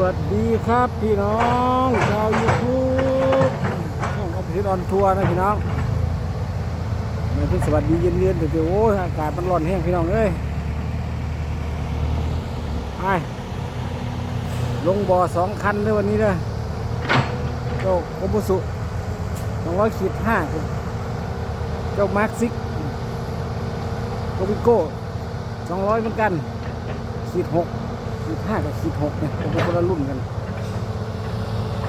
วัสดีครับพี่น้องชาวยูทูบช่องออฟฟิศออนทัวร์นะพี่น้องมาที่สวัสดีเย็นๆแต่เดี๋ยวโอ้ยอากาศมันร้อนแห้งพี่น้องเอ้ยไปลงบ่อสองคันเลยวันนี้เลยเจ้าโคบุสุสองร้อยขีดห้าเจ้ามาร์คซิกโกบิโก้สองร้อยเหมือนกันขีดหก ขีดห้ากับขีดหกเนี่ยเป็นคนละรุ่นกัน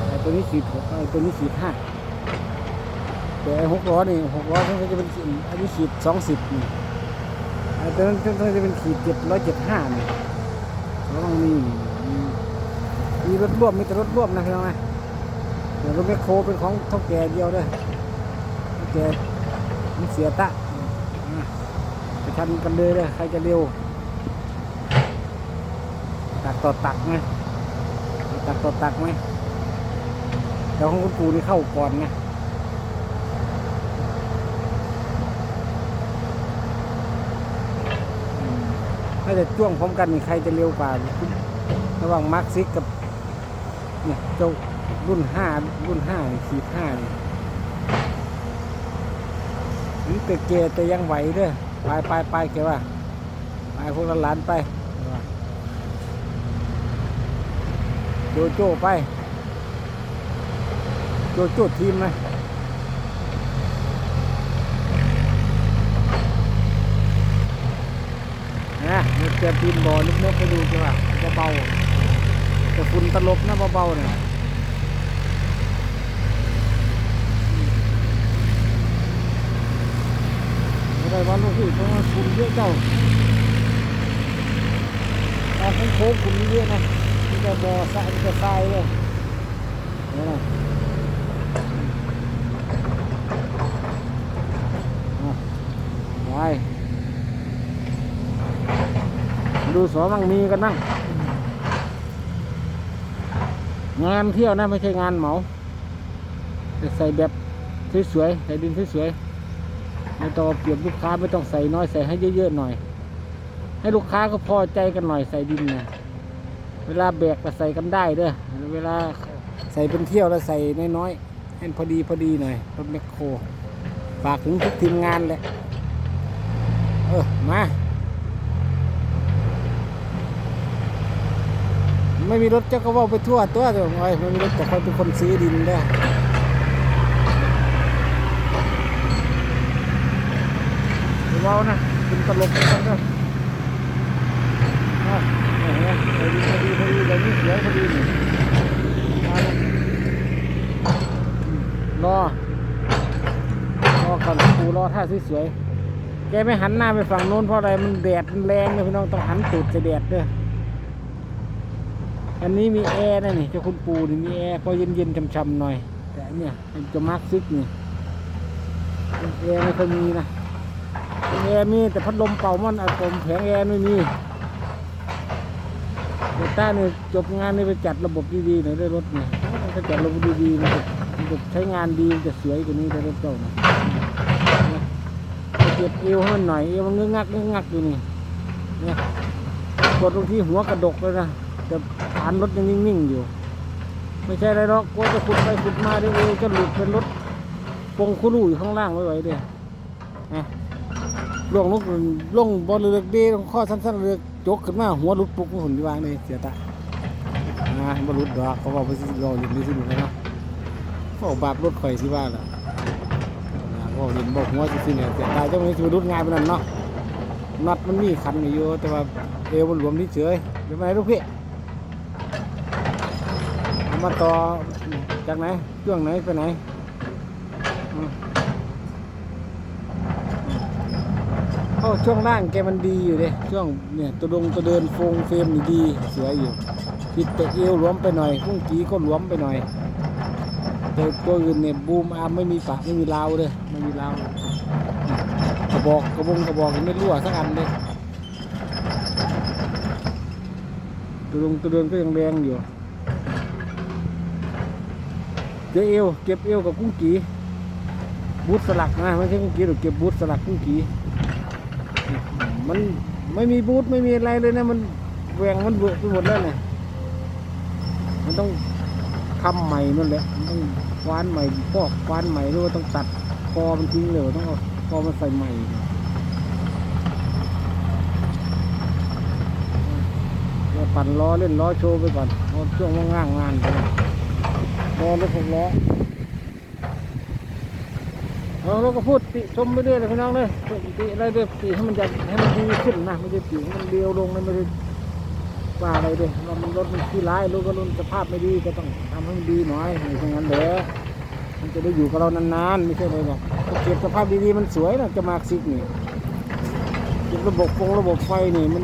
ไอ้ตัวนี้ขีดหกไอ้ตัวนี้ขีดห้าแต่ไอ้หกล้อนี่หกล้อทั้งจะเป็นอันนี้ขีดสองสิบนี่ไอ้ตัวนั้นทั้งจะเป็นขีดเจ็ดร้อยเจ็ดห้านี่แล้วต้องมีมีมีรถร่วมมีแต่รถร่วมนะพี่น้องนะแต่รถแมคโครเป็นของเท่าแก่เดียวเด้อเท่าแก่มันเสียตะอะไปชันกันเลยเด้อใครจะเร็ว ตักต่อตักไหมตักต่อตักไหมแต่ของคุณปูนี่เข้าก่อนไงถ้าจะจ้วงพร้อมกันนี่ใครจะเร็วกว่า ระหว่างมาร์คซิกกับเนี่ยเจ้ารุ่นห้ารุ่นห้าขีดห้านี่นี่แต่เกแต่ยังไหวเด้อไปไปไปแกว่าไปพวกหลานไปแกว่า โจโจ้ไป โจโจ้ทีมนะนะเดี๋ยวเตรียมทีมบอลลึกๆไปดูกันว่าเบาๆแต่ฝุ่นตลบนะเบาๆเนี่ยไม่ได้วันลูกพี่เพราะว่าฝุ่นเยอะเจ้าเอาโค้งๆฝุ่นเยอะนะ นี่ก็บอสายนี่ก็ทรายเลยนี่นะไปดูสอมังมีกันนั่งงานเที่ยวนะไม่ใช่งานเหมาแต่ใส่แบบสวยๆใส่ดินสวยๆไม่ต้องเอาเปรียบลูกค้าไม่ต้องใส่น้อยใส่ให้เยอะๆหน่อย ให้ลูกค้าก็พอใจกันหน่อยใส่ดินนะ เวลาแบกก็ใส่กันได้เด้อเวลาใส่เป็นเที่ยวแล้วใส่น้อยๆให้พอดีพอดีหน่อยรถแมคโครฝากถึงทุกทีมงานแหละเออมาไม่มีรถเจ้าก็ว่าไปทั่วตัวเดี๋ยวไอ้ไม่มีรถแต่คอยเป็นคนซื้อดินได้อเบาๆนะเป็นตลกกันเด้อะเห็นไหมพอดีพอดีพอดีแบบนี้สวยพอดีนี่มาเลยอืมรอ รอก่อนปูรอ ท่าสวยๆ แกไม่หันหน้าไปฝั่งโน้นเพราะอะไรมันแดดมันแรงเลยพี่น้องต้องหันตูดจะแดดด้วยอันนี้มีแอร์นะนี่เจ้าคุณปูนี่มีแอร์พอเย็นๆช่ำๆหน่อย แต่เนี่ยมันจะมาร์คซิกนี่แอร์ไม่ค่อยมีนะแอร์มีแต่พัดลมเป่ามันอากมแผงแอร์ไม่มีเดต้าเนี่ยจบงานนี่ไปจัดระบบดีๆหน่อยได้รถเนี่ยถ้าจัดระบบดีๆมันจะใช้งานดีมันจะสวยกว่านี้ได้รถเจ้านะ ก็บเอวให้มันหน่อยเอวมันงึกงักงึกงักอยู่นี่เนี่ยกดลงที่หัวกระดกเลยนะแต่ฐานรถยังนิ่งๆอยู่ ไม่ใช่อะไรหรอกกลัวจะขุดไปขุดมาเดี๋ยวเอวจะหลุดเป็นรถปงคุรูอยู่ข้างล่างไว้ไว้เด้นะล่วงลุกล่วงบอลเลือกด้ลงข้อสั้นๆเลือกจกขึ้นมาหัวหลุดปุกหุ่นที่วางเลยเสียตะนะบรลุดดอกเขาบอกไปสิรออยู่นี่สิหนูนะเขาบาปรถข่อยสิว่าล่ะ นะเขาเห็นบอกหัวสิสิเนี่ยเสียตาเจ้าไม่สิรุดง่ายปนนั้นเนาะน็อตมันมีคันอยู่แต่ว่าเอวมันหลวมนิดเฉยเดี๋ยวไปลูกพี่เอามาต่อจากไหนช่วงไหนไปไหนอืมโอ้ช่วงล่างแกมันดีอยู่เลยช่วงเนี่ยตัวดงตัวเดินโฟงเฟรมดีสวยอยู่ผิดแต่เอวหลวมไปหน่อยพุ่งกีก็หลวมไปหน่อย แต่ตัวอื่นเนี่ยบูมอาร์มไม่มีปากไม่มีราวเลยไม่มีราวกระบอกกระบงกระบอกยังไม่รั่วสักอันเลยตัวดงตัวเดินก็ยังแรงอยู่เดี๋ยวเอวเก็บเอวกับกุ้งกีบูทสลักนะไม่ใช่กุ้งกีหรอกเก็บบูทสลักกุ้งกีมันไม่มีบูธไม่มีอะไรเลยนะมันแหวงมันเบื่อไปหมดแล้วเนี่ยมันต้อง ทำใหม่นั่นแหละมันต้องคว้านใหม่พอกคว้านใหม่หรือว่าต้องตัดคอมันทิ้งเลยต้องเอาคอมันใส่ใหม่เราปั่นล้อเล่นล้อโชว์ไปก่อนเอาช่วงว่างงานล้อรถหกล้อเราเราก็พูดติชมไปเรื่อยเลยพี่น้องเลยติอะไรเรื่อยติให้มันจะให้มันดีขึ้นนะไม่ใช่ติให้มันเดียวลงนะไม่ได้ ว่าอะไรด้วยว่ามันรถมันขี้ร้ายรถก็รถสภาพไม่ดีก็ต้องทำให้มันดีหน่อยอย่างเงี้ยแหละมันจะได้อยู่กับเรานานๆไม่ใช่เลยหรอกเก็บสภาพดีๆมันสวยนะจะมาซิกนี่เก็บระบบฟงระบบไฟนี่มัน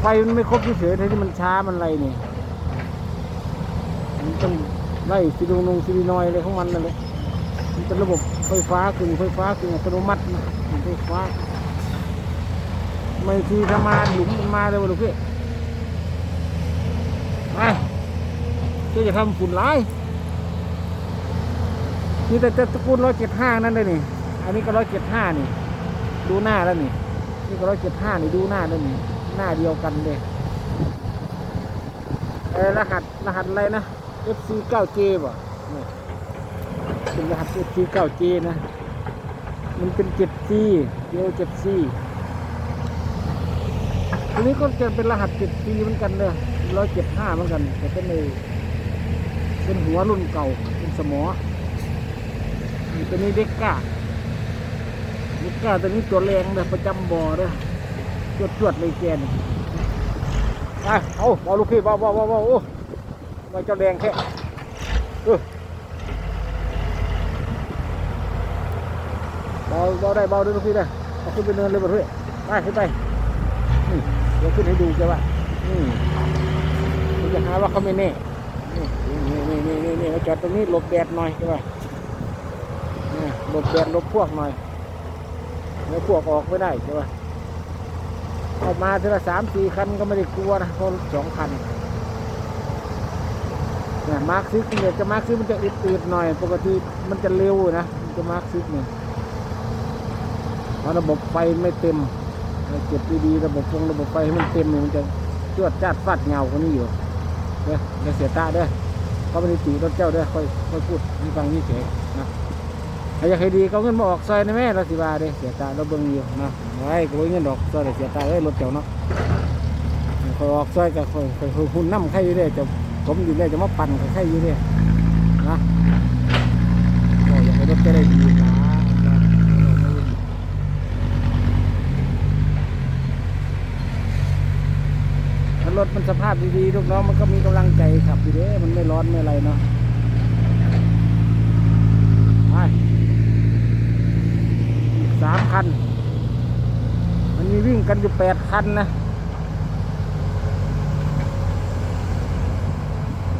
ไฟมันไม่ครบเฉยๆที่มันช้ามันอะไรนี่มันต้องไล่ซีดูนงซีดีนอยอะไรของมันนั่นแหละมันเป็นระบบไฟฟ้าคือไฟฟ้าคืออัตโนมัตินไฟฟ้าไม่ทีทำมาหลุมมันมาเลยวะลูกพี่ ไปก็จะทำฝุ่นร้ายนี่แต่ตระกูลร้อยเจ็ดห้านั่นเลยนี่ อันนี้ก็ร้อยเจ็ดห้านี่ ดูหน้าแล้วนี่ นี่ก็ร้อยเจ็ดห้านี่ดูหน้าแล้วนี่ หน้าเดียวกันเลยเออรหัสรหัสอะไรนะ FC 9J ป่ะเป็นรหัส FC 9J นะ มันเป็น 7C เดียว 7C ทีนี้ก็จะเป็นรหัส 7C เหมือนกันเลย ร้อยเจ็ดห้าเหมือนกัน แต่เป็นในเป็นหัวรุ่นเก่า เป็นสมอนี่ตัวนี้เด็กก้าเด็กก้าตัวนี้ตัวแรงเลยประจำบ่อเลยจวดจวดๆเลยแกนไปเอาเอลูกพี่บาเบาเบาเบาโอ้มาเจ้าแดงแค่เออบาเบาได้เบาด้วยลูกพี่ได้เอาขึ้นไปเนินเลยบ่ด้วยไปขึ้นไปนี่เดี๋ยวขึ้นให้ดูแกว่านี่คุณจะ ว่าเขาไม่แน่นี่นี่นี่นี่นี่มาจอดตรงนี้หลบแดดหน่อยใช่ป่ะนี่หลบแดดหลบพวกหน่อยเดี๋ยวพวกออกไม่ได้ใช่ป่ะออกมาทีละสามสี่คันก็ไม่ได้กลัวนะเพราะสองคันนี่มาร์คซิกเนี่ยจะมาร์คซิกมันจะอืดๆหน่อย ปกติมันจะเร็วนะมันจะมาร์คซิกเนี่ยเพราะระบบไฟไม่เต็มเก็บดีๆระบบฟงระบบไฟให้มันเต็มมันจะจวดจัดฟาดเงาคนนี้อยู่ เด้อเดี๋ยวเสียตาเด้อเขาไม่ได้ตีรถเจ้าเด้อค่อยค่อยพูดให้ฟังนี่เฉยนะถ้าอยากให้ดีก็เงินมาออกซอยนะแม่เราสิบาเด้อเสียตาเราเบิ่งอยู่นะไว้ก็บ่มีเงินดอกซอยเดี๋ยวเสียตาเอ้ยรถเจ้าเนาะคอยออกซอยกับคอยคอยหุ่นน้ำใครอยู่เด้อจะผมอยู่เด้อจะมาปั่นกับใครอยู่เด้อนะก็อยากให้รถจะได้ดีนะนะ ถ้า รถมันสภาพดีๆลูกน้องมันก็มีกำลังใจขับอยู่เด้มันไม่ร้อนไม่อะไรเนาะไปอีกสามคัน มันมีวิ่งกันอยู่แปดคันนะ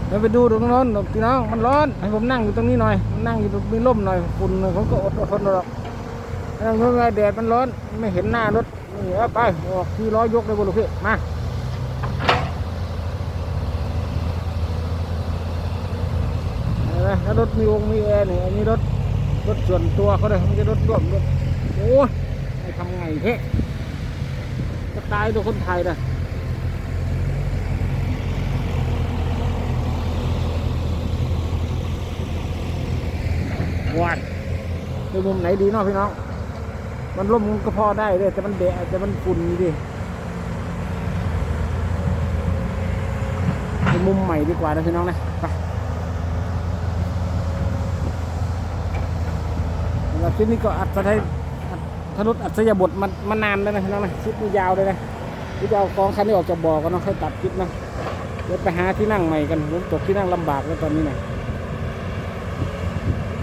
เดี๋ยวไปดูตรงโน้นพี่น้องมันร้อนให้ผมนั่งอยู่ตรงนี้หน่อยนั่งอยู่ตรงมีร่มหน่อยฝุ่นผมก็อดทนหรอกนั่งตรงนี้แดดมันร้อนไม่เห็นหน้ารถนี่ไปออกที่ล้อยกเลยบุรุษพี่มา เห็น ไหมถ้ารถมีวงมีแอร์เนี่ยอันนี้รถรถส่วนตัวเขาเลยไม่ใช่รถร่วมรถโอ้ยทำไงเทะจะตายตัวคนไทยนะวัดในมุมไหนดีเนาะพี่น้อง มันร่มก็พอได้เลยแต่มันแดดแต่มันฝุ่นดิมุมใหม่ดีกว่านะพี่น้องนะไป แล้วคลิปนี้ก็อัดจะได้อัดทนุษอัศยบทมันมานานแล้วนะน้องนะคลิปนี้ยาวเลยนะที่จะเอากองคันนี้ออกจากบ่อก็ต้องค่อยตัดคลิปนะเดี๋ยวไปหาที่นั่งใหม่กันผมตกที่นั่งลำบากแล้วตอนนี้นะ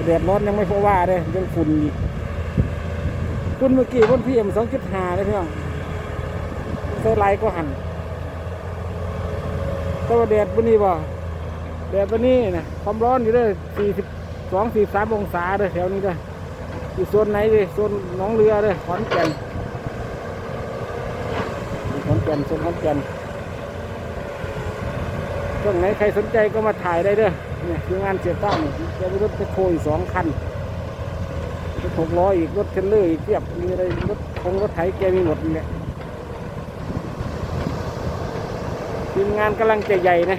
แดดร้อนยังไม่พอว่าเลยยังฝุ่นอีกฝุ่นเมื่อกี้พ่นพี่เอ็มสองจุดห้าเลยพี่น้องเซอร์ไลท์ก็หันแต่ว่าแดดวันนี้บ่แดดวันนี้นะความร้อนอยู่เลยสี่สิบสองสี่สามองศาเลยแถวนี้เลย อยู่โซนไหนดิโซนหนองเรือเลยขอนแก่นขอนแก่นโซนขอนแก่นช่วงไหนใครสนใจก็มาถ่ายได้เด้อเนี่ยคืองานเสียตั้งจะมีรถไปโคอีกสองคันรถหกล้ออีกรถเทรลเลอร์อีกเทียบมีอะไรรถคงรถไถแกมีหมดนี่แหละทีมงานกำลังจะใหญ่นะ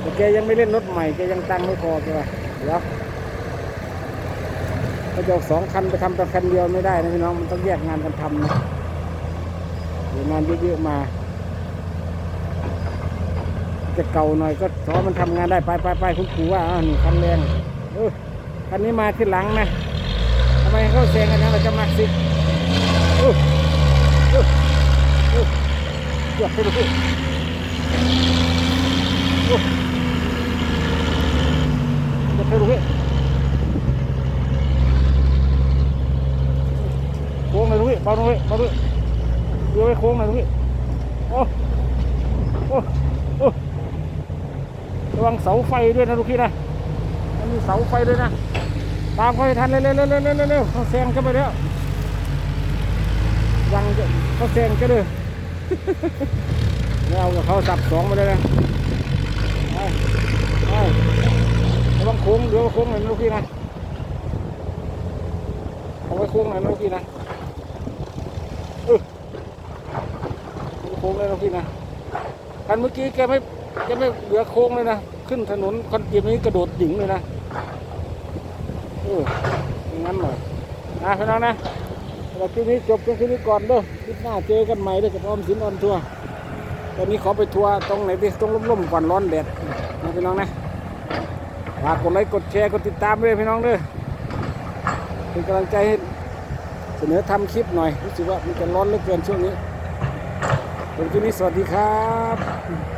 แต่แกยังไม่เล่นรถใหม่แกยังตังไม่พอแกว่าเดี๋ยว ก็จะเอาสองคันไปทำแต่คันเดียวไม่ได้นะพี่น้องมันต้องแยกงานกันทำนะเดี๋ยวงานเยอะๆมา จะเก่าหน่อยก็ขอมันทำงานได้ไปไปไปคุณปู่ว่าอ่านี่คันแรงเออคันนี้มาที่หลังนะทำไมเขาแซงกันนะเราจะมักสิเออเออเออเกือบไปดูเกือบไปดูสิโค้ ยดูสิเบาดูสิเบาดูเรือไปโค้งเลยดูสิโอ้โอ้โอ้ระวังเสาไฟด้วยนะลูกพี่นะมันมีเสาไฟด้วยนะตามเขาให้ทันเร็วๆเร็วๆเร็วๆเร็วๆเขาแซงกันไปแล้วยังเขาแซงกันเลยไม่เอากับเขาสับสองมาเลยนะไปไประวังโค้งเดี๋ยวโค้งหน่อยนะลูกพี่นะเอาไว้โค้งหน่อยนะลูกพี่นะเออโค้งเลยนะพี่นะคันเมื่อกี้แกไม่จะไม่เหลือโค้งเลยนะขึ้นถนนคอนกรีตนี้กระโดดดิ่งเลยนะเอองั้นหน่อยนะพี่น้องนะสำหรับคลิปนี้จบเพียงแค่นี้ก่อนเด้อคลิปหน้าเจอกันใหม่เด้อกับออมสินออนทัวร์ตอนนี้ขอไปทัวร์ตรงไหนดิตรงร่มๆก่อนร้อนแดดนะพี่น้องนะฝากกดไลค์กดแชร์กดติดตามด้วยพี่น้องเด้อเป็นกำลังใจให้เสนอทำคลิปหน่อยรู้สึกว่ามันจะร้อนเหลือเกินช่วงนี้ เป็นคลิปนี้สวัสดีครับ